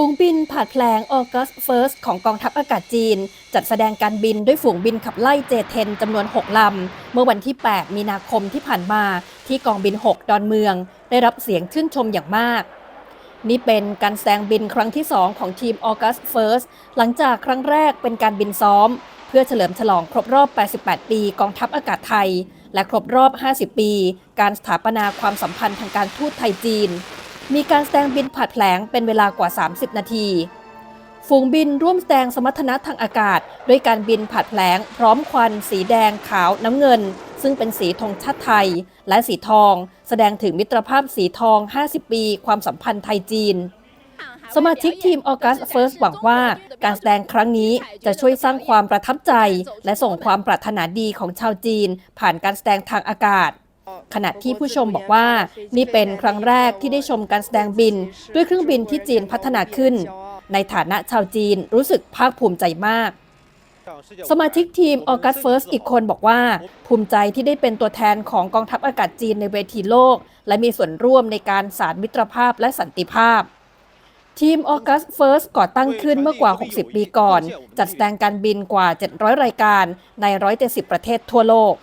ฝูงบินผาดแผลง August 1st ของกองทัพอากาศจีน จัดแสดงการบินด้วยฝูงบินขับไล่ J-10 จำนวน 6 ลำ เมื่อวันที่ 8 มีนาคมที่ผ่านมาที่กองบิน 6 ดอนเมือง ได้รับเสียงชื่นชมอย่างมาก นี่เป็นการแสดงบินครั้งที่ 2 ของทีม August 1st หลังจากครั้งแรกเป็นการบินซ้อม เพื่อเฉลิมฉลองครบรอบ 88 ปีกองทัพอากาศไทย และครบรอบ 50 ปี การสถาปนาความสัมพันธ์ทางการทูตไทยจีน มีการแสดงบินผาดแผลงเป็นเวลากว่า 30 นาที ฝูงบินร่วมแสดงสมรรถนะทางอากาศ ด้วยการบินผาดแผลงพร้อมควัน สีแดงขาวน้ำเงิน ซึ่งเป็นสีธงชาติไทย และสีทอง แสดงถึงมิตรภาพสีทอง 50 ปี ความสัมพันธ์ไทยจีนสมาชิกทีม August First หวังว่าการแสดงครั้งนี้จะช่วยสร้างความประทับใจ และส่งความปรารถนาดีของชาวจีน ผ่านการแสดงทางอากาศ ขณะที่ผู้ชมบอกว่า นี่เป็นครั้งแรกที่ได้ชมการแสดงบิน ด้วยเครื่องบินที่จีนพัฒนาขึ้น ในฐานะชาวจีนรู้สึกภาคภูมิใจมาก สมาชิกทีม August First อีกคนบอกว่า ภูมิใจที่ได้เป็นตัวแทนของกองทัพอากาศจีนในเวทีโลก และมีส่วนร่วมในการสารมิตรภาพและสันติภาพทีม August First ก่อตั้งขึ้นเมื่อกว่า 60 ปีก่อน จัดแสดงการบินกว่า 700 รายการใน 170 ประเทศทั่วโลก